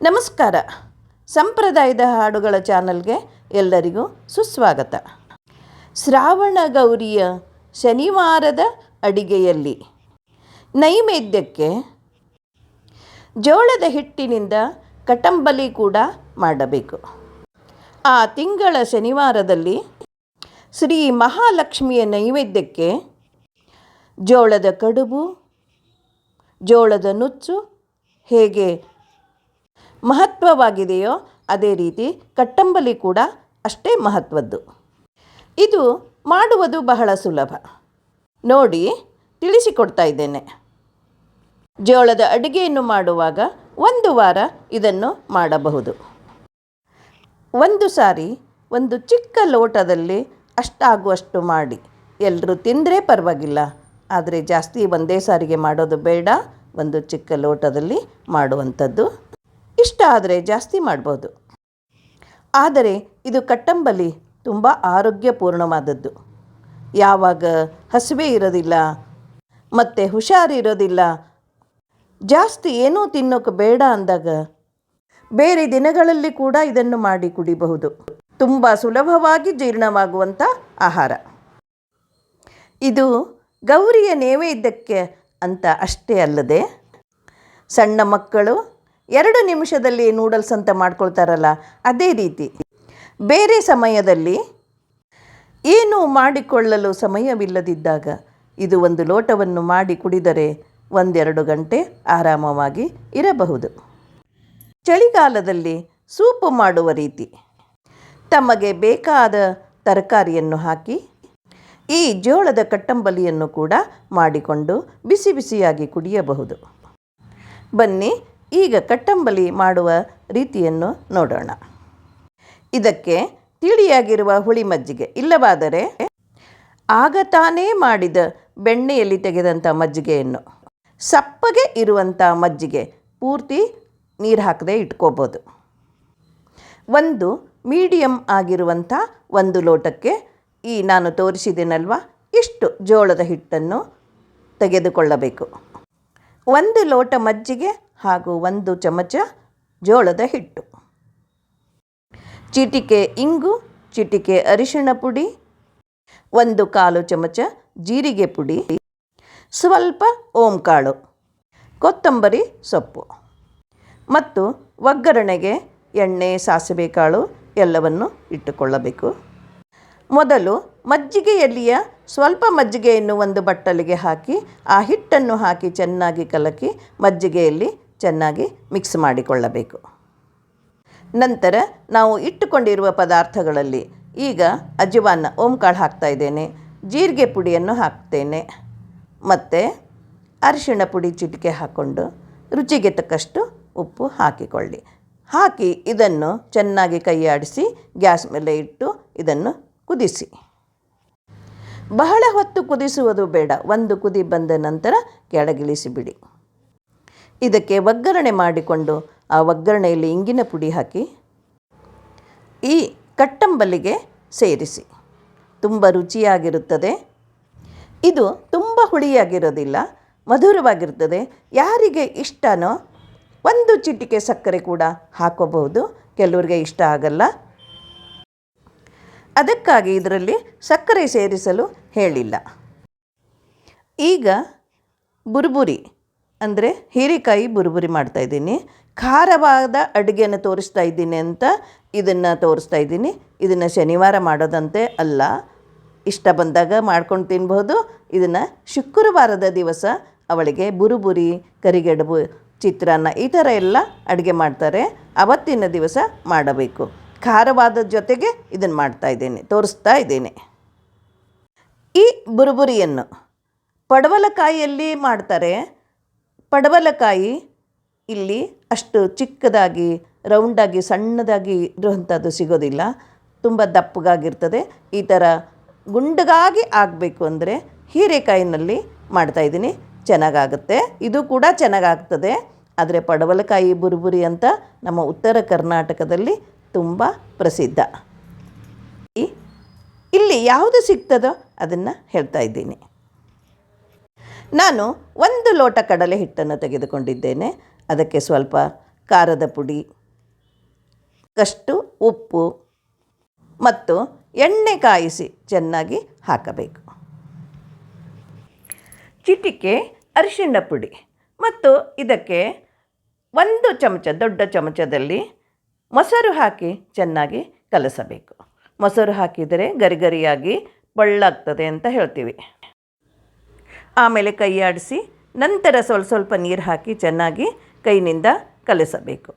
ನಮಸ್ಕಾರ. ಸಂಪ್ರದಾಯದ ಹಾಡುಗಳ ಚಾನಲ್ಗೆ ಎಲ್ಲರಿಗೂ ಸುಸ್ವಾಗತ. ಶ್ರಾವಣ ಗೌರಿಯ ಶನಿವಾರದ ಅಡಿಗೆಯಲ್ಲಿ ನೈವೇದ್ಯಕ್ಕೆ ಜೋಳದ ಹಿಟ್ಟಿನಿಂದ ಕಟಂಬಲಿ ಕೂಡ ಮಾಡಬೇಕು. ಆ ತಿಂಗಳ ಶನಿವಾರದಲ್ಲಿ ಶ್ರೀ ಮಹಾಲಕ್ಷ್ಮಿಯ ನೈವೇದ್ಯಕ್ಕೆ ಜೋಳದ ಕಡುಬು, ಜೋಳದ ನುಚ್ಚು, ಹೇಗೆ ಮಹತ್ವವಾಗಿದೆಯೋ ಅದೇ ರೀತಿ ಕಟ್ಟಂಬಲಿ ಕೂಡ ಅಷ್ಟೇ ಮಹತ್ವದ್ದು. ಇದು ಮಾಡುವುದು ಬಹಳ ಸುಲಭ. ನೋಡಿ, ತಿಳಿಸಿಕೊಡ್ತಾ ಇದ್ದೇನೆ. ಜೋಳದ ಅಡುಗೆಯನ್ನು ಮಾಡುವಾಗ ಒಂದು ವಾರ ಇದನ್ನು ಮಾಡಬಹುದು. ಒಂದು ಸಾರಿ ಒಂದು ಚಿಕ್ಕ ಲೋಟದಲ್ಲಿ ಅಷ್ಟಾಗುವಷ್ಟು ಮಾಡಿ. ಎಲ್ಲರೂ ತಿಂದರೆ ಪರವಾಗಿಲ್ಲ. ಆದರೆ ಜಾಸ್ತಿ ಒಂದೇ ಸಾರಿಗೆ ಮಾಡೋದು ಬೇಡ. ಒಂದು ಚಿಕ್ಕ ಲೋಟದಲ್ಲಿ ಮಾಡುವಂಥದ್ದು ಇಷ್ಟ ಆದರೆ ಜಾಸ್ತಿ ಮಾಡ್ಬೋದು. ಆದರೆ ಇದು ಕಟ್ಟಂಬಲಿ ತುಂಬ ಆರೋಗ್ಯಪೂರ್ಣವಾದದ್ದು. ಯಾವಾಗ ಹಸಿವೆ ಇರೋದಿಲ್ಲ, ಮತ್ತು ಹುಷಾರಿರೋದಿಲ್ಲ ಜಾಸ್ತಿ ಏನೂ ತಿನ್ನೋಕೆ ಬೇಡ ಅಂದಾಗ ಬೇರೆ ದಿನಗಳಲ್ಲಿ ಕೂಡ ಇದನ್ನು ಮಾಡಿ ಕುಡಿಬಹುದು. ತುಂಬ ಸುಲಭವಾಗಿ ಜೀರ್ಣವಾಗುವಂಥ ಆಹಾರ. ಇದು ಗೌರಿಯ ನೈವೇದ್ಯಕ್ಕೆ ಅಂತ ಅಷ್ಟೇ ಅಲ್ಲದೆ ಸಣ್ಣ ಮಕ್ಕಳು ಎರಡು ನಿಮಿಷದಲ್ಲಿ ನೂಡಲ್ಸ್ ಅಂತ ಮಾಡ್ಕೊಳ್ತಾರಲ್ಲ, ಅದೇ ರೀತಿ. ಬೇರೆ ಸಮಯದಲ್ಲಿ ಏನು ಮಾಡಿಕೊಳ್ಳಲು ಸಮಯವಿಲ್ಲದಿದ್ದಾಗ ಇದು ಒಂದು ಲೋಟವನ್ನು ಮಾಡಿ ಕುಡಿದರೆ ಒಂದೆರಡು ಗಂಟೆ ಆರಾಮವಾಗಿ ಇರಬಹುದು. ಚಳಿಗಾಲದಲ್ಲಿ ಸೂಪು ಮಾಡುವ ರೀತಿ. ತಮಗೆ ಬೇಕಾದ ತರಕಾರಿಯನ್ನು ಹಾಕಿ, ಈ ಜೋಳದ ಕಟ್ಟಂಬಲಿಯನ್ನು ಕೂಡ ಮಾಡಿಕೊಂಡು ಬಿಸಿ ಬಿಸಿಯಾಗಿ ಕುಡಿಯಬಹುದು. ಬನ್ನಿ ಈಗ ಕಟ್ಟಂಬಲಿ ಮಾಡುವ ರೀತಿಯನ್ನು ನೋಡೋಣ. ಇದಕ್ಕೆ ತಿಳಿಯಾಗಿರುವ ಹುಳಿ ಮಜ್ಜಿಗೆ ಇಲ್ಲವಾದರೆ ಆಗ ತಾನೇ ಮಾಡಿದ ಬೆಣ್ಣೆಯಲ್ಲಿ ತೆಗೆದಂಥ ಮಜ್ಜಿಗೆಯನ್ನು. ಸಪ್ಪಗೆ ಇರುವಂಥ ಮಜ್ಜಿಗೆ ಪೂರ್ತಿ ನೀರು ಹಾಕದೆ ಇಟ್ಕೋಬೋದು. ಒಂದು ಮೀಡಿಯಮ್ ಆಗಿರುವಂಥ ಒಂದು ಲೋಟಕ್ಕೆ ಈ ನಾನು ತೋರಿಸಿದ್ದೇನಲ್ವ? ಇಷ್ಟು ಜೋಳದ ಹಿಟ್ಟನ್ನು ತೆಗೆದುಕೊಳ್ಳಬೇಕು. ಒಂದು ಲೋಟ ಮಜ್ಜಿಗೆ ಹಾಗೂ ಒಂದು ಚಮಚ ಜೋಳದ ಹಿಟ್ಟು. ಚಿಟಿಕೆ ಇಂಗು, ಚಿಟಿಕೆ ಅರಿಶಿಣ ಪುಡಿ, ಒಂದು ಕಾಲು ಚಮಚ ಜೀರಿಗೆ ಪುಡಿ, ಸ್ವಲ್ಪ ಓಂಕಾಳು, ಕೊತ್ತಂಬರಿ ಸೊಪ್ಪು ಮತ್ತು ಒಗ್ಗರಣೆಗೆ ಎಣ್ಣೆ, ಸಾಸಿವೆ ಕಾಳು ಎಲ್ಲವನ್ನು ಇಟ್ಟುಕೊಳ್ಳಬೇಕು. ಮೊದಲು ಮಜ್ಜಿಗೆಯಲ್ಲಿಯ ಸ್ವಲ್ಪ ಮಜ್ಜಿಗೆಯನ್ನು ಒಂದು ಬಟ್ಟಲಿಗೆ ಹಾಕಿ, ಆ ಹಿಟ್ಟನ್ನು ಹಾಕಿ ಚೆನ್ನಾಗಿ ಕಲಕಿ ಮಜ್ಜಿಗೆಯಲ್ಲಿ ಚೆನ್ನಾಗಿ ಮಿಕ್ಸ್ ಮಾಡಿಕೊಳ್ಳಬೇಕು. ನಂತರ ನಾವು ಇಟ್ಟುಕೊಂಡಿರುವ ಪದಾರ್ಥಗಳಲ್ಲಿ ಈಗ ಅಜವಾನ ಓಂಕಾಳು ಹಾಕ್ತಾ ಇದ್ದೇನೆ, ಜೀರಿಗೆ ಪುಡಿಯನ್ನು ಹಾಕ್ತೇನೆ, ಮತ್ತು ಅರಿಶಿಣ ಪುಡಿ ಚಿಟಿಕೆ ಹಾಕ್ಕೊಂಡು ರುಚಿಗೆ ತಕ್ಕಷ್ಟು ಉಪ್ಪು ಹಾಕಿಕೊಳ್ಳಿ. ಹಾಕಿ ಇದನ್ನು ಚೆನ್ನಾಗಿ ಕೈಯಾಡಿಸಿ ಗ್ಯಾಸ್ ಮೇಲೆ ಇಟ್ಟು ಇದನ್ನು ಕುದಿಸಿ. ಬಹಳ ಹೊತ್ತು ಕುದಿಸುವುದು ಬೇಡ, ಒಂದು ಕುದಿ ಬಂದ ನಂತರ ಕೆಳಗಿಳಿಸಿ ಬಿಡಿ ಇದಕ್ಕೆ ಒಗ್ಗರಣೆ ಮಾಡಿಕೊಂಡು ಆ ಒಗ್ಗರಣೆಯಲ್ಲಿ ಇಂಗಿನ ಪುಡಿ ಹಾಕಿ, ಈ ಕಟ್ಟಂಬಲಿಗೆ ಸೇರಿಸಿ. ತುಂಬ ರುಚಿಯಾಗಿರುತ್ತದೆ. ಇದು ತುಂಬ ಹುಳಿಯಾಗಿರೋದಿಲ್ಲ, ಮಧುರವಾಗಿರುತ್ತದೆ. ಯಾರಿಗೆ ಇಷ್ಟನೋ ಒಂದು ಚಿಟಿಕೆ ಸಕ್ಕರೆ ಕೂಡ ಹಾಕೋಬಹುದು. ಕೆಲವರಿಗೆ ಇಷ್ಟ ಆಗಲ್ಲ. ಅದಕ್ಕಾಗಿ ಇದರಲ್ಲಿ ಸಕ್ಕರೆ ಸೇರಿಸಲು ಹೇಳಿಲ್ಲ. ಈಗ ಬುರುಬುರಿ. ಅಂದರೆ ಹೀರೆಕಾಯಿ ಬುರುಬುರಿ ಮಾಡ್ತಾ ಇದ್ದೀನಿ. ಖಾರವಾದ ಅಡುಗೆಯನ್ನು ತೋರಿಸ್ತಾ ಇದ್ದೀನಿ ಅಂತ ಇದನ್ನು ತೋರಿಸ್ತಾ ಇದ್ದೀನಿ. ಇದನ್ನು ಶನಿವಾರ ಮಾಡೋದಂತೆ ಅಲ್ಲ, ಇಷ್ಟ ಬಂದಾಗ ಮಾಡ್ಕೊಂಡು ತಿನ್ಬೋದು ಇದನ್ನು ಶುಕ್ರವಾರದ ದಿವಸ ಅವಳಿಗೆ ಬುರುಬುರಿ, ಕರಿಗಡುಬು, ಚಿತ್ರಾನ್ನ ಈ ಥರ ಎಲ್ಲ ಅಡುಗೆ ಮಾಡ್ತಾರೆ. ಅವತ್ತಿನ ದಿವಸ ಮಾಡಬೇಕು. ಖಾರವಾದ ಜೊತೆಗೆ ಇದನ್ನು ಮಾಡ್ತಾ ಇದ್ದೇನೆ, ತೋರಿಸ್ತಾ ಇದ್ದೇನೆ. ಈ ಬುರುಬುರಿಯನ್ನು ಪಡವಲಕಾಯಿಯಲ್ಲಿ ಮಾಡ್ತಾರೆ. ಪಡವಲಕಾಯಿ ಇಲ್ಲಿ ಅಷ್ಟು ಚಿಕ್ಕದಾಗಿ, ರೌಂಡಾಗಿ, ಸಣ್ಣದಾಗಿ ಇರುವಂಥದ್ದು ಸಿಗೋದಿಲ್ಲ. ತುಂಬ ದಪ್ಪಗಾಗಿರ್ತದೆ. ಈ ಥರ ಗುಂಡಗಾಗಿ ಆಗಬೇಕು ಅಂದರೆ ಹೀರೆಕಾಯಿನಲ್ಲಿ ಮಾಡ್ತಾಯಿದ್ದೀನಿ ಚೆನ್ನಾಗಾಗುತ್ತೆ. ಇದು ಕೂಡ ಚೆನ್ನಾಗಾಗ್ತದೆ. ಆದರೆ ಪಡವಲಕಾಯಿ ಬುರುಬುರಿ ಅಂತ ನಮ್ಮ ಉತ್ತರ ಕರ್ನಾಟಕದಲ್ಲಿ ತುಂಬ ಪ್ರಸಿದ್ಧ. ಇಲ್ಲಿ ಯಾವುದು ಸಿಗ್ತದೋ ಅದನ್ನು ಹೇಳ್ತಾ ಇದ್ದೀನಿ. ನಾನು ಒಂದು ಲೋಟ ಕಡಲೆ ಹಿಟ್ಟನ್ನು ತೆಗೆದುಕೊಂಡಿದ್ದೇನೆ. ಅದಕ್ಕೆ ಸ್ವಲ್ಪ ಖಾರದ ಪುಡಿ, ಕಷ್ಟು ಉಪ್ಪು ಮತ್ತು ಎಣ್ಣೆ ಕಾಯಿಸಿ ಚೆನ್ನಾಗಿ ಹಾಕಬೇಕು. ಚಿಟಿಕೆ ಅರಿಶಿನ ಪುಡಿ ಮತ್ತು ಇದಕ್ಕೆ ಒಂದು ಚಮಚ, ದೊಡ್ಡ ಚಮಚದಲ್ಲಿ ಮೊಸರು ಹಾಕಿ ಚೆನ್ನಾಗಿ ಕಲಸಬೇಕು. ಮೊಸರು ಹಾಕಿದರೆ ಗರಿಗರಿಯಾಗಿ ಬಳ್ಳಾಗ್ತದೆ ಅಂತ ಹೇಳ್ತೀವಿ. ಆಮೇಲೆ ಕೈಯಾಡಿಸಿ ನಂತರ ಸ್ವಲ್ಪ ಸ್ವಲ್ಪ ನೀರು ಹಾಕಿ ಚೆನ್ನಾಗಿ ಕೈನಿಂದ ಕಲಸಬೇಕು.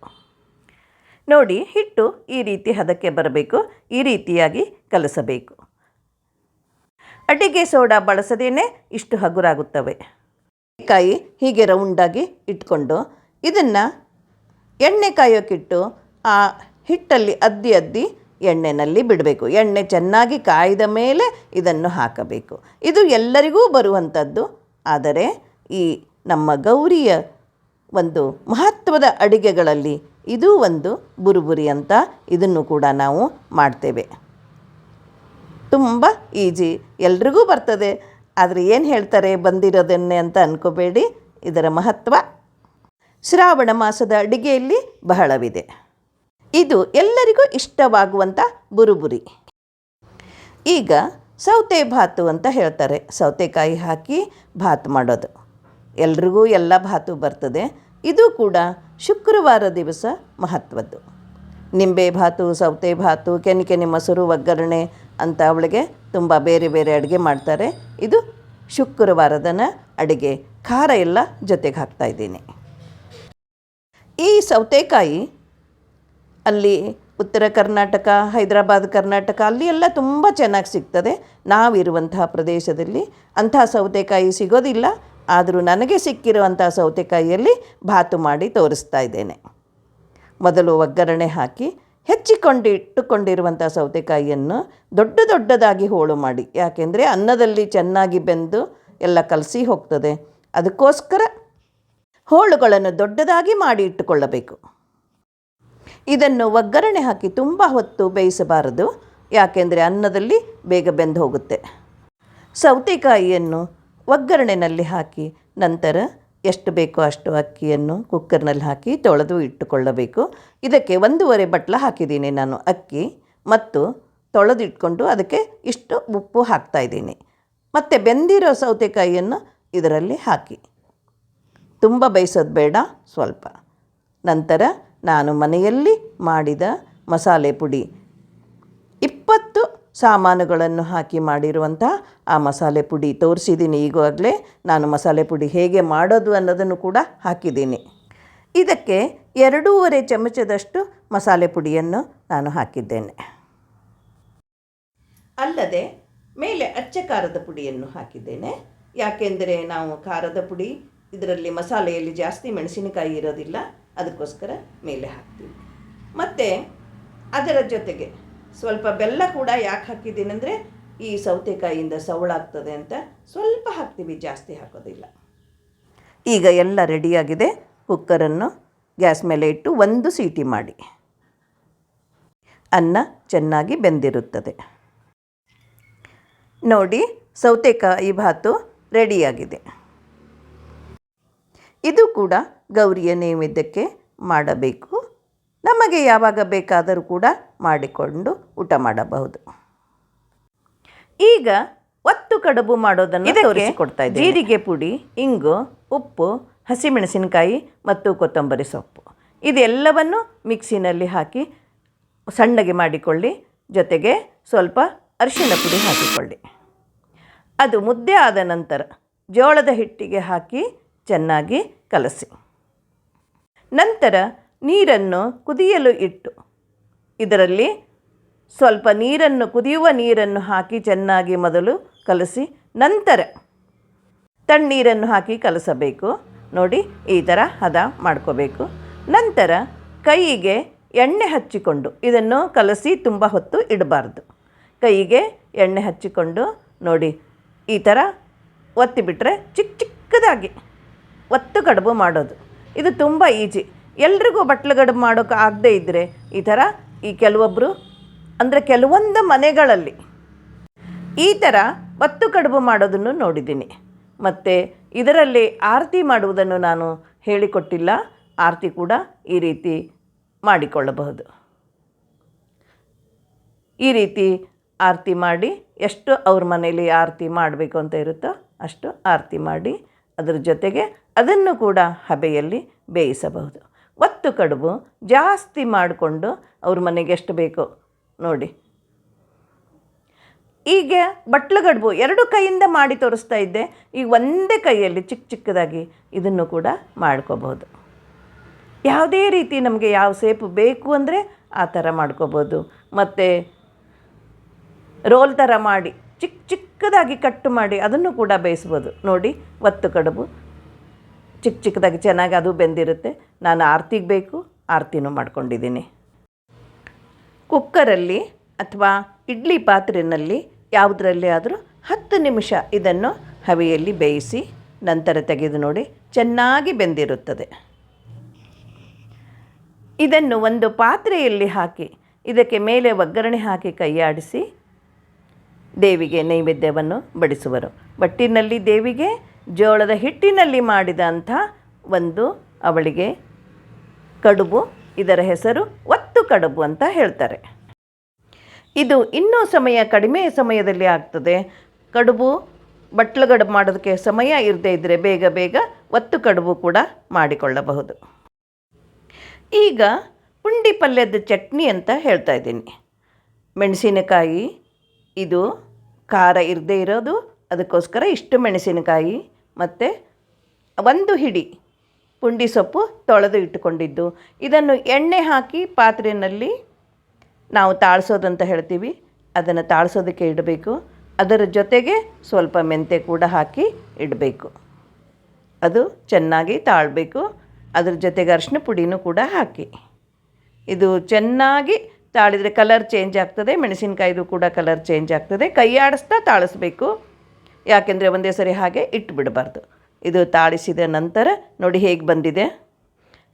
ನೋಡಿ, ಹಿಟ್ಟು ಈ ರೀತಿ ಹದಕ್ಕೆ ಬರಬೇಕು, ಈ ರೀತಿಯಾಗಿ ಕಲಸಬೇಕು. ಅಡಿಗೆ ಸೋಡಾ ಬಳಸದೇನೆ ಇಷ್ಟು ಹಗುರಾಗುತ್ತವೆ. ಕಾಯಿ ಹೀಗೆ ರೌಂಡಾಗಿ ಇಟ್ಕೊಂಡು ಇದನ್ನು ಎಣ್ಣೆ ಕಾಯೋಕ್ಕಿಟ್ಟು ಆ ಹಿಟ್ಟಲ್ಲಿ ಅದ್ದಿ ಅದ್ದಿ ಎಣ್ಣೆನಲ್ಲಿ ಬಿಡಬೇಕು. ಎಣ್ಣೆ ಚೆನ್ನಾಗಿ ಕಾಯ್ದ ಮೇಲೆ ಇದನ್ನು ಹಾಕಬೇಕು. ಇದು ಎಲ್ಲರಿಗೂ ಬರುವಂಥದ್ದು. ಆದರೆ ಈ ನಮ್ಮ ಗೌರಿಯ ಒಂದು ಮಹತ್ವದ ಅಡಿಗೆಗಳಲ್ಲಿ ಇದು ಒಂದು ಬುರುಬುರಿ ಅಂತ ಇದನ್ನು ಕೂಡ ನಾವು ಮಾಡ್ತೇವೆ. ತುಂಬ ಈಜಿ ಎಲ್ರಿಗೂ ಬರ್ತದೆ. ಆದರೆ ಏನು ಹೇಳ್ತಾರೆ ಬಂದಿರೋದನ್ನೇ ಅಂತ ಅನ್ಕೋಬೇಡಿ. ಇದರ ಮಹತ್ವ ಶ್ರಾವಣ ಮಾಸದ ಅಡಿಗೆಯಲ್ಲಿ ಬಹಳವಿದೆ. ಇದು ಎಲ್ಲರಿಗೂ ಇಷ್ಟವಾಗುವಂಥ ಬುರುಬುರಿ. ಈಗ ಸೌತೆ ಭಾತು ಅಂತ ಹೇಳ್ತಾರೆ. ಸೌತೆಕಾಯಿ ಹಾಕಿ ಭಾತ್ ಮಾಡೋದು. ಎಲ್ರಿಗೂ ಎಲ್ಲ ಭಾತು ಬರ್ತದೆ. ಇದು ಕೂಡ ಶುಕ್ರವಾರ ದಿವಸ ಮಹತ್ವದ್ದು. ನಿಂಬೆ ಭಾತು, ಸೌತೆ ಭಾತು, ಕೆನೆ ಕೆನೆ ಮೊಸರು, ಒಗ್ಗರಣೆ ಅಂತ ಅವಳಿಗೆ ತುಂಬ ಬೇರೆ ಬೇರೆ ಅಡುಗೆ ಮಾಡ್ತಾರೆ. ಇದು ಶುಕ್ರವಾರದನ ಅಡುಗೆ. ಖಾರ ಎಲ್ಲ ಜೊತೆಗೆ ಹಾಕ್ತಾ ಇದ್ದೀನಿ. ಈ ಸೌತೆಕಾಯಿ ಅಲ್ಲಿ ಉತ್ತರ ಕರ್ನಾಟಕ, ಹೈದರಾಬಾದ್ ಕರ್ನಾಟಕ, ಅಲ್ಲಿ ಎಲ್ಲ ತುಂಬ ಚೆನ್ನಾಗಿ ಸಿಗ್ತದೆ. ನಾವಿರುವಂತಹ ಪ್ರದೇಶದಲ್ಲಿ ಅಂಥ ಸೌತೆಕಾಯಿ ಸಿಗೋದಿಲ್ಲ. ಆದರೂ ನನಗೆ ಸಿಕ್ಕಿರುವಂಥ ಸೌತೆಕಾಯಿಯಲ್ಲಿ ಭಾತು ಮಾಡಿ ತೋರಿಸ್ತಾ ಇದ್ದೇನೆ. ಮೊದಲು ಒಗ್ಗರಣೆ ಹಾಕಿ ಹೆಚ್ಚಿಕೊಂಡು ಇಟ್ಟುಕೊಂಡಿರುವಂಥ ಸೌತೆಕಾಯಿಯನ್ನು ದೊಡ್ಡ ದೊಡ್ಡದಾಗಿ ಹೋಳು ಮಾಡಿ. ಯಾಕೆಂದರೆ ಅನ್ನದಲ್ಲಿ ಚೆನ್ನಾಗಿ ಬೆಂದು ಎಲ್ಲ ಕಲಸಿ ಹೋಗ್ತದೆ. ಅದಕ್ಕೋಸ್ಕರ ಹೋಳುಗಳನ್ನು ದೊಡ್ಡದಾಗಿ ಮಾಡಿ ಇಟ್ಟುಕೊಳ್ಳಬೇಕು. ಇದನ್ನು ಒಗ್ಗರಣೆ ಹಾಕಿ ತುಂಬ ಹೊತ್ತು ಬೇಯಿಸಬಾರದು, ಯಾಕೆಂದರೆ ಅನ್ನದಲ್ಲಿ ಬೇಗ ಬೆಂದು ಹೋಗುತ್ತೆ. ಸೌತೆಕಾಯಿಯನ್ನು ಒಗ್ಗರಣೆನಲ್ಲಿ ಹಾಕಿ ನಂತರ ಎಷ್ಟು ಬೇಕೋ ಅಷ್ಟು ಅಕ್ಕಿಯನ್ನು ಕುಕ್ಕರ್ನಲ್ಲಿ ಹಾಕಿ ತೊಳೆದು ಇಟ್ಟುಕೊಳ್ಳಬೇಕು. ಇದಕ್ಕೆ ಒಂದೂವರೆ ಬಟ್ಲ ಹಾಕಿದ್ದೀನಿ ನಾನು ಅಕ್ಕಿ ಮತ್ತು ತೊಳೆದಿಟ್ಕೊಂಡು ಅದಕ್ಕೆ ಇಷ್ಟು ಉಪ್ಪು ಹಾಕ್ತಾಯಿದ್ದೀನಿ ಮತ್ತು ಬೆಂದಿರೋ ಸೌತೆಕಾಯಿಯನ್ನು ಇದರಲ್ಲಿ ಹಾಕಿ. ತುಂಬ ಬೇಯಿಸೋದು ಬೇಡ, ಸ್ವಲ್ಪ. ನಂತರ ನಾನು ಮನೆಯಲ್ಲಿ ಮಾಡಿದ ಮಸಾಲೆ ಪುಡಿ. ಇಪ್ಪತ್ತು ಸಾಮಾನುಗಳನ್ನು ಹಾಕಿ ಮಾಡಿರುವಂಥ ಆ ಮಸಾಲೆ ಪುಡಿ ತೋರಿಸಿದ್ದೀನಿ. ಈಗಾಗಲೇ ನಾನು ಮಸಾಲೆ ಪುಡಿ ಹೇಗೆ ಮಾಡೋದು ಅನ್ನೋದನ್ನು ಕೂಡ ಹಾಕಿದ್ದೀನಿ. ಇದಕ್ಕೆ ಎರಡೂವರೆ ಚಮಚದಷ್ಟು ಮಸಾಲೆ ಪುಡಿಯನ್ನು ನಾನು ಹಾಕಿದ್ದೇನೆ. ಅಲ್ಲದೆ ಮೇಲೆ ಅಚ್ಚ ಖಾರದ ಪುಡಿಯನ್ನು ಹಾಕಿದ್ದೇನೆ. ಯಾಕೆಂದರೆ ನಾವು ಖಾರದ ಪುಡಿ ಇದರಲ್ಲಿ ಮಸಾಲೆಯಲ್ಲಿ ಜಾಸ್ತಿ ಮೆಣಸಿನಕಾಯಿ ಇರೋದಿಲ್ಲ. ಅದಕ್ಕೋಸ್ಕರ ಮೇಲೆ ಹಾಕ್ತೀವಿ. ಮತ್ತು ಅದರ ಜೊತೆಗೆ ಸ್ವಲ್ಪ ಬೆಲ್ಲ ಕೂಡ ಯಾಕೆ ಹಾಕಿದ್ದೀನಿ ಅಂದರೆ ಈ ಸೌತೆಕಾಯಿಯಿಂದ ಸವಳಾಗ್ತದೆ ಅಂತ ಸ್ವಲ್ಪ ಹಾಕ್ತೀವಿ, ಜಾಸ್ತಿ ಹಾಕೋದಿಲ್ಲ. ಈಗ ಎಲ್ಲ ರೆಡಿಯಾಗಿದೆ, ಕುಕ್ಕರನ್ನು ಗ್ಯಾಸ್ ಮೇಲೆ ಇಟ್ಟು ಒಂದು ಸೀಟಿ ಮಾಡಿ. ಅನ್ನ ಚೆನ್ನಾಗಿ ಬೆಂದಿರುತ್ತದೆ. ನೋಡಿ, ಸೌತೆಕಾಯಿ ಭಾತು ರೆಡಿಯಾಗಿದೆ. ಇದು ಕೂಡ ಗೌರಿಯ ನೈವೇದ್ಯಕ್ಕೆ ಮಾಡಬೇಕು. ನಮಗೆ ಯಾವಾಗ ಬೇಕಾದರೂ ಕೂಡ ಮಾಡಿಕೊಂಡು ಊಟ ಮಾಡಬಹುದು. ಈಗ ಒತ್ತು ಕಡುಬು ಮಾಡೋದನ್ನು ತೋರಿಸಿಕೊಡ್ತಾ ಇದ್ದೀನಿ. ಜೀರಿಗೆ ಪುಡಿ ಇಂಗು ಉಪ್ಪು ಹಸಿಮೆಣಸಿನಕಾಯಿ ಮತ್ತು ಕೊತ್ತಂಬರಿ ಸೊಪ್ಪು. ಇದೆಲ್ಲವನ್ನು ಮಿಕ್ಸಿನಲ್ಲಿ ಹಾಕಿ ಸಣ್ಣಗೆ ಮಾಡಿಕೊಳ್ಳಿ. ಜೊತೆಗೆ ಸ್ವಲ್ಪ ಅರಿಶಿನ ಪುಡಿ ಹಾಕಿಕೊಳ್ಳಿ. ಅದು ಮುದ್ದೆ ಆದ ನಂತರ ಜೋಳದ ಹಿಟ್ಟಿಗೆ ಹಾಕಿ ಚೆನ್ನಾಗಿ ಕಲಸಿ. ನಂತರ ನೀರನ್ನು ಕುದಿಯಲು ಇಟ್ಟು, ಇದರಲ್ಲಿ ಸ್ವಲ್ಪ ನೀರನ್ನು, ಕುದಿಯುವ ನೀರನ್ನು ಹಾಕಿ ಚೆನ್ನಾಗಿ ಮೊದಲು ಕಲಸಿ, ನಂತರ ತಣ್ಣೀರನ್ನು ಹಾಕಿ ಕಲಸಬೇಕು. ನೋಡಿ, ಈ ಥರ ಹದ ಮಾಡ್ಕೋಬೇಕು. ನಂತರ ಕೈಗೆ ಎಣ್ಣೆ ಹಚ್ಚಿಕೊಂಡು ಇದನ್ನು ಕಲಸಿ ತುಂಬ ಹೊತ್ತು ಇಡಬಾರ್ದು. ಕೈಗೆ ಎಣ್ಣೆ ಹಚ್ಚಿಕೊಂಡು ನೋಡಿ, ಈ ಥರ ಒತ್ತಿಬಿಟ್ರೆ ಚಿಕ್ಕ ಚಿಕ್ಕದಾಗಿ, ಒತ್ತು ಕಡುಬು ಮಾಡೋದು. ಇದು ತುಂಬ ಈಜಿ. ಎಲ್ರಿಗೂ ಬಟ್ಲು ಕಡುಬು ಮಾಡೋಕೆ ಆಗದೇ ಇದ್ದರೆ ಈ ಥರ ಈ ಕೆಲವೊಬ್ಬರು ಅಂದರೆ ಕೆಲವೊಂದು ಮನೆಗಳಲ್ಲಿ ಈ ಥರ ಒತ್ತು ಕಡುಬು ಮಾಡೋದನ್ನು ನೋಡಿದ್ದೀನಿ. ಮತ್ತು ಇದರಲ್ಲಿ ಆರತಿ ಮಾಡುವುದನ್ನು ನಾನು ಹೇಳಿಕೊಟ್ಟಿಲ್ಲ. ಆರತಿ ಕೂಡ ಈ ರೀತಿ ಮಾಡಿಕೊಳ್ಳಬಹುದು. ಈ ರೀತಿ ಆರತಿ ಮಾಡಿ, ಎಷ್ಟು ಅವ್ರ ಮನೇಲಿ ಆರತಿ ಮಾಡಬೇಕು ಅಂತ ಇರುತ್ತೋ ಅಷ್ಟು ಆರತಿ ಮಾಡಿ ಅದರ ಜೊತೆಗೆ ಅದನ್ನು ಕೂಡ ಹಬೆಯಲ್ಲಿ ಬೇಯಿಸಬಹುದು. ಒತ್ತು ಕಡುಬು ಜಾಸ್ತಿ ಮಾಡಿಕೊಂಡು ಅವ್ರ ಮನೆಗೆ ಎಷ್ಟು ಬೇಕೋ ನೋಡಿ. ಈಗ ಬಟ್ಲುಗಡುಬು ಎರಡು ಕೈಯಿಂದ ಮಾಡಿ ತೋರಿಸ್ತಾ ಇದ್ದೆ. ಈಗ ಒಂದೇ ಕೈಯಲ್ಲಿ ಚಿಕ್ಕ ಚಿಕ್ಕದಾಗಿ ಇದನ್ನು ಕೂಡ ಮಾಡ್ಕೋಬೋದು ಯಾವುದೇ ರೀತಿ ನಮಗೆ ಯಾವ ಸೇಪು ಬೇಕು ಅಂದರೆ ಆ ಥರ ಮಾಡ್ಕೋಬೋದು ಮತ್ತು ರೋಲ್ ಥರ ಮಾಡಿ ಚಿಕ್ಕದಾಗಿ ಕಟ್ಟು ಮಾಡಿ ಅದನ್ನು ಕೂಡ ಬೇಯಿಸ್ಬೋದು. ನೋಡಿ, ಒತ್ತು ಕಡುಬು. ಚಿಕ್ಕ ಚಿಕ್ಕದಾಗಿ ಚೆನ್ನಾಗಿ ಅದು ಬೆಂದಿರುತ್ತೆ. ನಾನು ಆರತಿಗೆ ಬೇಕು, ಆರತಿನೂ ಮಾಡ್ಕೊಂಡಿದ್ದೀನಿ. ಕುಕ್ಕರಲ್ಲಿ ಅಥವಾ ಇಡ್ಲಿ ಪಾತ್ರೆಯಲ್ಲಿ ಯಾವುದರಲ್ಲಿ ಆದರೂ ಹತ್ತು ನಿಮಿಷ ಇದನ್ನು ಹವೆಯಲ್ಲಿ ಬೇಯಿಸಿ ನಂತರ ತೆಗೆದು ನೋಡಿ, ಚೆನ್ನಾಗಿ ಬೆಂದಿರುತ್ತದೆ. ಇದನ್ನು ಒಂದು ಪಾತ್ರೆಯಲ್ಲಿ ಹಾಕಿ, ಇದಕ್ಕೆ ಮೇಲೆ ಒಗ್ಗರಣೆ ಹಾಕಿ ಕೈಯಾಡಿಸಿ ದೇವಿಗೆ ನೈವೇದ್ಯವನ್ನು ಬಡಿಸುವರು. ಬಟ್ಟಿನಲ್ಲಿ ದೇವಿಗೆ, ಜೋಳದ ಹಿಟ್ಟಿನಲ್ಲಿ ಮಾಡಿದಂಥ ಒಂದು ಅವಳಿಗೆ ಕಡುಬು, ಇದರ ಹೆಸರು ಒತ್ತು ಕಡುಬು ಅಂತ ಹೇಳ್ತಾರೆ. ಇದು ಇನ್ನೂ ಸಮಯ ಕಡಿಮೆ ಸಮಯದಲ್ಲಿ ಆಗ್ತದೆ. ಕಡುಬು ಬಟ್ಲುಗಡುಬು ಮಾಡೋದಕ್ಕೆ ಸಮಯ ಇರದೇ ಇದ್ದರೆ ಬೇಗ ಬೇಗ ಒತ್ತು ಕಡುಬು ಕೂಡ ಮಾಡಿಕೊಳ್ಳಬಹುದು. ಈಗ ಪುಂಡಿ ಪಲ್ಯದ ಚಟ್ನಿ ಅಂತ ಹೇಳ್ತಾ ಇದ್ದೀನಿ. ಮೆಣಸಿನಕಾಯಿ ಇದು ಖಾರ ಇರದೇ ಇರೋದು, ಅದಕ್ಕೋಸ್ಕರ ಇಷ್ಟು ಮೆಣಸಿನಕಾಯಿ ಮತ್ತು ಒಂದು ಹಿಡಿ ಪುಂಡಿ ಸೊಪ್ಪು ತೊಳೆದು ಇಟ್ಟುಕೊಂಡಿದ್ದು. ಇದನ್ನು ಎಣ್ಣೆ ಹಾಕಿ ಪಾತ್ರೆಯಲ್ಲಿ ನಾವು ತಾಳ್ಸೋದಂತ ಹೇಳ್ತೀವಿ. ಅದನ್ನು ತಾಳ್ಸೋದಕ್ಕೆ ಇಡಬೇಕು. ಅದರ ಜೊತೆಗೆ ಸ್ವಲ್ಪ ಮೆಂತೆ ಕೂಡ ಹಾಕಿ ಇಡಬೇಕು. ಅದು ಚೆನ್ನಾಗಿ ತಾಳಬೇಕು. ಅದ್ರ ಜೊತೆಗೆ ಅರಿಶಿನ ಪುಡಿನೂ ಕೂಡ ಹಾಕಿ. ಇದು ಚೆನ್ನಾಗಿ ತಾಳಿದರೆ ಕಲರ್ ಚೇಂಜ್ ಆಗ್ತದೆ, ಮೆಣಸಿನಕಾಯಿದು ಕೂಡ ಕಲರ್ ಚೇಂಜ್ ಆಗ್ತದೆ. ಕೈ ಆಡಿಸ್ತಾ ತಾಳಿಸ್ಬೇಕು. ಯಾಕೆಂದರೆ ಒಂದೇ ಸರಿ ಹಾಗೆ ಇಟ್ಟು ಬಿಡಬಾರ್ದು. ಇದು ತಾಳಿಸಿದ ನಂತರ ನೋಡಿ ಹೇಗೆ ಬಂದಿದೆ.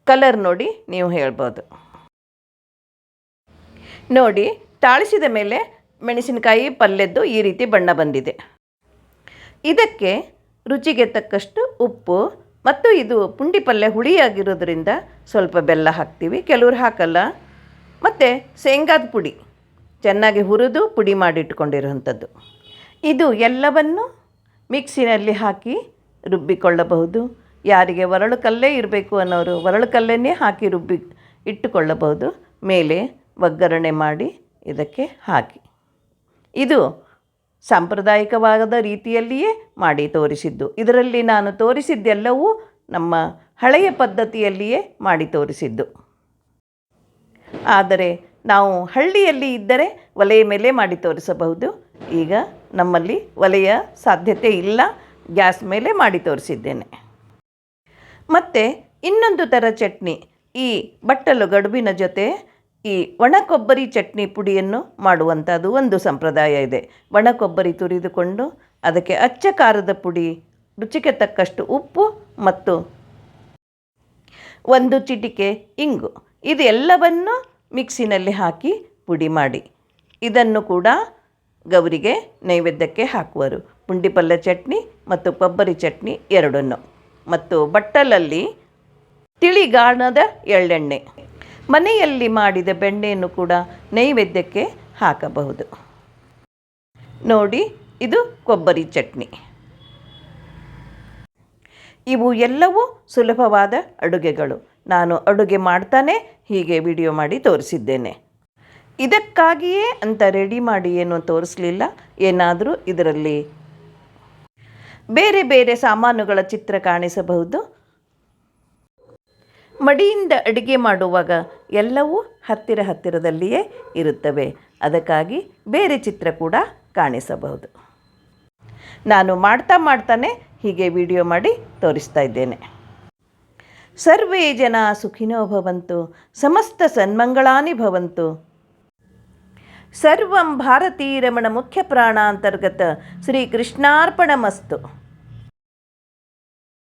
ಕಲರ್ ನೋಡಿ ನೀವು ಹೇಳ್ಬೋದು. ನೋಡಿ, ತಾಳಿಸಿದ ಮೇಲೆ ಮೆಣಸಿನಕಾಯಿ ಪಲ್ಯದ್ದು ಈ ರೀತಿ ಬಣ್ಣ ಬಂದಿದೆ. ಇದಕ್ಕೆ ರುಚಿಗೆ ತಕ್ಕಷ್ಟು ಉಪ್ಪು ಮತ್ತು ಇದು ಪುಂಡಿ ಪಲ್ಯ ಹುಳಿಯಾಗಿರೋದ್ರಿಂದ ಸ್ವಲ್ಪ ಬೆಲ್ಲ ಹಾಕ್ತೀವಿ. ಕೆಲವ್ರು ಹಾಕಲ್ಲ. ಮತ್ತು ಶೇಂಗಾದ ಪುಡಿ. ಚೆನ್ನಾಗಿ ಹುರಿದು ಪುಡಿ ಮಾಡಿಟ್ಕೊಂಡಿರುವಂಥದ್ದು. ಇದು ಎಲ್ಲವನ್ನು ಮಿಕ್ಸಿನಲ್ಲಿ ಹಾಕಿ ರುಬ್ಬಿಕೊಳ್ಳಬಹುದು. ಯಾರಿಗೆ ಒರಳು ಕಲ್ಲೇ ಇರಬೇಕು ಅನ್ನೋರು ಒರಳು ಕಲ್ಲನ್ನೇ ಹಾಕಿ ರುಬ್ಬಿ ಇಟ್ಟುಕೊಳ್ಳಬಹುದು. ಮೇಲೆ ಒಗ್ಗರಣೆ ಮಾಡಿ ಇದಕ್ಕೆ ಹಾಕಿ. ಇದು ಸಾಂಪ್ರದಾಯಿಕವಾದ ರೀತಿಯಲ್ಲಿಯೇ ಮಾಡಿ ತೋರಿಸಿದ್ದು. ಇದರಲ್ಲಿ ನಾನು ತೋರಿಸಿದ್ದೆಲ್ಲವೂ ನಮ್ಮ ಹಳೆಯ ಪದ್ಧತಿಯಲ್ಲಿಯೇ ಮಾಡಿ ತೋರಿಸಿದ್ದು. ಆದರೆ ನಾವು ಹಳ್ಳಿಯಲ್ಲಿ ಇದ್ದರೆ ಒಲೆಯ ಮೇಲೆ ಮಾಡಿ ತೋರಿಸಬಹುದು. ಈಗ ನಮ್ಮಲ್ಲಿ ಒಲೆಯ ಸಾಧ್ಯತೆ ಇಲ್ಲ. ಗ್ಯಾಸ್ ಮೇಲೆ ಮಾಡಿ ತೋರಿಸಿದ್ದೇನೆ. ಮತ್ತು ಇನ್ನೊಂದು ಥರ ಚಟ್ನಿ. ಈ ಬಟ್ಟಲು ಗಡುಬಿನ ಜೊತೆ ಈ ಒಣ ಕೊಬ್ಬರಿ ಚಟ್ನಿ ಪುಡಿಯನ್ನು ಮಾಡುವಂಥದ್ದು ಒಂದು ಸಂಪ್ರದಾಯ ಇದೆ. ಒಣ ಕೊಬ್ಬರಿ ತುರಿದುಕೊಂಡು ಅದಕ್ಕೆ ಅಚ್ಚ ಖಾರದ ಪುಡಿ, ರುಚಿಗೆ ತಕ್ಕಷ್ಟು ಉಪ್ಪು ಮತ್ತು ಒಂದು ಚಿಟಿಕೆ, ಇಂಗು. ಇದೆಲ್ಲವನ್ನು ಮಿಕ್ಸಿನಲ್ಲಿ ಹಾಕಿ ಪುಡಿ ಮಾಡಿ. ಇದನ್ನು ಕೂಡ ಗೌರಿಗೆ ನೈವೇದ್ಯಕ್ಕೆ ಹಾಕುವರು. ಪುಂಡಿ ಪಲ್ಯ ಚಟ್ನಿ ಮತ್ತು ಕೊಬ್ಬರಿ ಚಟ್ನಿ ಎರಡನ್ನು. ಮತ್ತು ಬಟ್ಟಲಲ್ಲಿ ತಿಳಿಗಾಣದ ಎಳ್ಳೆಣ್ಣೆ. ಮನೆಯಲ್ಲಿ ಮಾಡಿದ ಬೆಣ್ಣೆಯನ್ನು ಕೂಡ ನೈವೇದ್ಯಕ್ಕೆ ಹಾಕಬಹುದು. ನೋಡಿ, ಇದು ಕೊಬ್ಬರಿ ಚಟ್ನಿ. ಇವು ಎಲ್ಲವೂ ಸುಲಭವಾದ ಅಡುಗೆಗಳು. ನಾನು ಅಡುಗೆ ಮಾಡ್ತಾನೆ, ಹೀಗೆ ವಿಡಿಯೋ ಮಾಡಿ ತೋರಿಸಿದ್ದೇನೆ. ಇದಕ್ಕಾಗಿಯೇ ಅಂತ ರೆಡಿ ಮಾಡಿ ಏನು ತೋರಿಸಲಿಲ್ಲ, ಏನಾದರೂ ಇದರಲ್ಲಿ ಬೇರೆ ಬೇರೆ ಸಾಮಾನುಗಳ ಚಿತ್ರ ಕಾಣಿಸಬಹುದು. ಮಡಿಯಿಂದ ಅಡುಗೆ ಮಾಡುವಾಗ ಎಲ್ಲವೂ ಹತ್ತಿರ ಹತ್ತಿರದಲ್ಲಿಯೇ ಇರುತ್ತವೆ, ಅದಕ್ಕಾಗಿ ಬೇರೆ ಚಿತ್ರ ಕೂಡ ಕಾಣಿಸಬಹುದು. ನಾನು ಮಾಡ್ತಾ ಮಾಡ್ತಾನೆ, ಹೀಗೆ ವಿಡಿಯೋ ಮಾಡಿ ತೋರಿಸ್ತಾ ಇದ್ದೇನೆ. ಸರ್ವೇ ಜನ ಸುಖಿನೋ ಭವಂತು ಸಮಸ್ತ ಸನ್ಮಂಗಳಾನಿ ಭವಂತು. ಸರ್ವಂ ಭಾರತೀರಮಣ ಮುಖ್ಯ ಪ್ರಾಣಾಂತರ್ಗತ ಶ್ರೀ ಕೃಷ್ಣಾರ್ಪಣಮಸ್ತು.